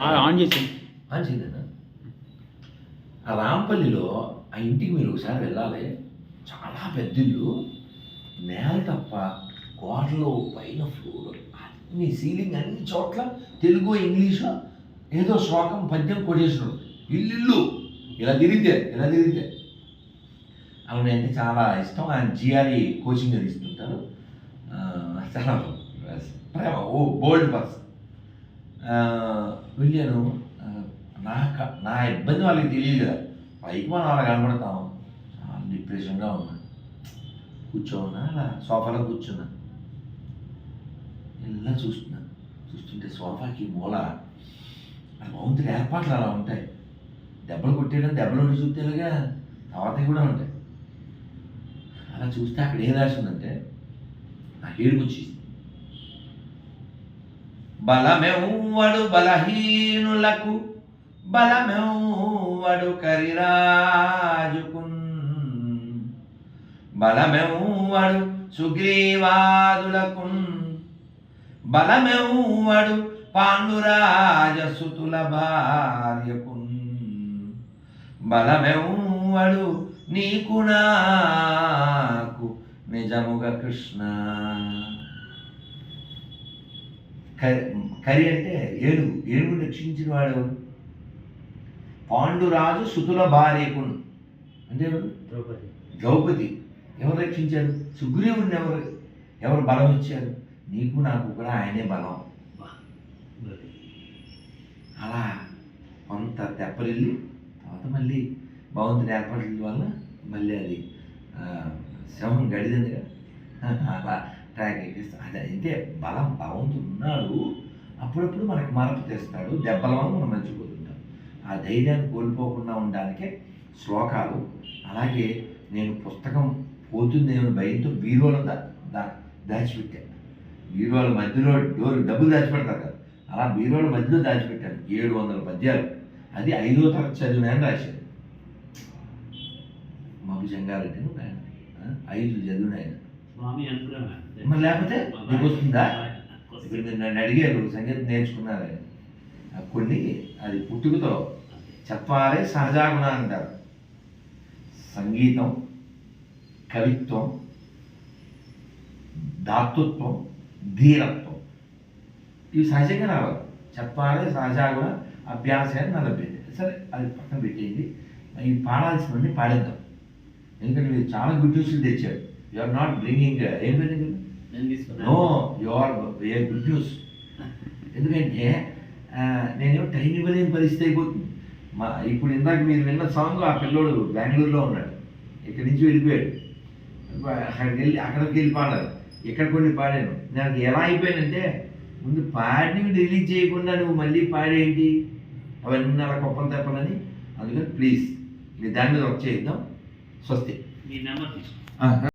On చేసి. On చేయండి ఆ రాంపల్లిలో ఆ ఇంటికి మీరు ఒకసారి వెళ్ళాలి. చాలా పెద్ద ఇల్లు. నేల తప్ప గోడలో పైన ఫ్లోర్ అన్ని సీలింగ్ అన్ని చోట్ల తెలుగు ఇంగ్లీషు ఏదో శ్లోకం పద్యం కొట్టేసినాడు ఇల్లు ఇల్లు ఇలా తిరిగితే ఇలా తిరిగితే. అవును అంటే చాలా ఇష్టం. ఆయన జిఆర్ఈ కోచింగ్ అది ఇస్తుంటారు. చాలా ప్రేమ. ఓ బోల్డ్ పర్సన్ వెళ్ళాను ఆ, నా నా ఇబ్బంది వాళ్ళకి తెలియదు కదా. పైకి మనం అలా కనబడతాం చాలా డిప్రెషన్గా ఉన్నా. కూర్చోన్నా అలా సోఫాలో కూర్చున్నా. ఇలా చూస్తున్నా. చూస్తుంటే సోఫాకి మూల ఆ ఏర్పాట్లు అలా ఉంటాయి. దెబ్బలు కొట్టేయడం దెబ్బలు ఉండి చూస్తేలాగా తర్వాత కూడా ఉంటాయి. అలా చూస్తే అక్కడ ఏం రాసిందంటే నా నాకు బలమెవ్వడు బలహీనులకు బలమెవ్వడు కరిరాజుకున్. బలమెవ్వడు సుగ్రీవాదులకున్. బలమెవ్వడు పాండురాజసుతుల భార్యకున్. బలమెవ్వడు నీకు నాకు నిజముగా కృష్ణ. కరి అంటే ఏనుగు. ఏనుగు రక్షించిన వాడు పాండురాజు సుతుల భార్యకున్ అంటే ఎవరు? ద్రౌపది. ద్రౌపది. ఎవరు రక్షించారు? సుగ్రీవుడిని ఎవరు ఎవరు బలం ఇచ్చారు? నీకు నాకు కూడా ఆయనే బలం. అలా కొంత తెప్పరిల్లి తర్వాత మళ్ళీ భగవంతుని ఏర్పాట్ల వల్ల మళ్ళీ అది శ్రమం గడిదిందిగా అలా ట్రాక్ ఎక్కిస్తా అదే బలం భగవంతుడు ఉన్నాడు అప్పుడప్పుడు మనకి మార్పు తెస్తాడు. దెబ్బల వల్ల మనం మర్చిపోతుంటాం. ఆ ధైర్యాన్ని కోల్పోకుండా ఉండడానికే శ్లోకాలు. అలాగే నేను పుస్తకం పోతుందేమో భయంతో బీరోలో దా దా దాచిపెట్టాను బీరోల మధ్యలో డోర్ డబ్బులు దాచిపెడతారు కదా. అలా బీరోల మధ్యలో దాచిపెట్టాను. ఏడు వందల పద్యాలు. అది ఐదో తరగతి చదివినాయని రాశాను మబ్బు జంగారెడ్డిని ఆయన. ఐదు చదివిన మరి లేకపోతే నీకు వస్తుందా? ఇప్పుడు మీరు నన్ను అడిగారు సంగీతం నేర్చుకున్నారు కొన్ని అది పుట్టుకతో చెప్పాలే సహజాగుణ అంటారు. సంగీతం కవిత్వం దాతృత్వం ధీరత్వం. ఇవి సహజంగా రావాలి. చెప్పాలి సహజాగుణ అభ్యాసాన్ని నలభైంది సరే అది పక్కన పెట్టేయండి. ఇవి పాడాల్సినవన్నీ పాడేద్దాం. ఎందుకంటే మీరు చాలా గుడ్ న్యూస్లు తెచ్చారు. యు ఆర్ నాట్ బ్రింగింగ్ ఏం బ్రింగింగ్ నేను know you are a good news ఎందుకంటే ఆ, నేనేమో టైం ఇవ్వలేని పరిస్థితి అయిపోతుంది. మా ఇప్పుడు ఇందాక మీరు విన్న సాంగ్ ఆ పిల్లోడు బెంగళూరులో ఉన్నాడు. ఇక్కడి నుంచి వెళ్ళిపోయాడు. అక్కడికి వెళ్ళి అక్కడికి వెళ్ళి పాడాలి ఇక్కడ కొన్ని పాడాను. నాకు ఎలా అయిపోయానంటే ముందు పాడినవి రిలీజ్ చేయకుండా నువ్వు మళ్ళీ పాడేంటి? అవన్నీ అలా కుప్పలు తెప్పాలని అందుకని ప్లీజ్ మీ దాని మీద వర్క్ చేద్దాం స్వస్తి. మీ నెంబర్ తీసుకో.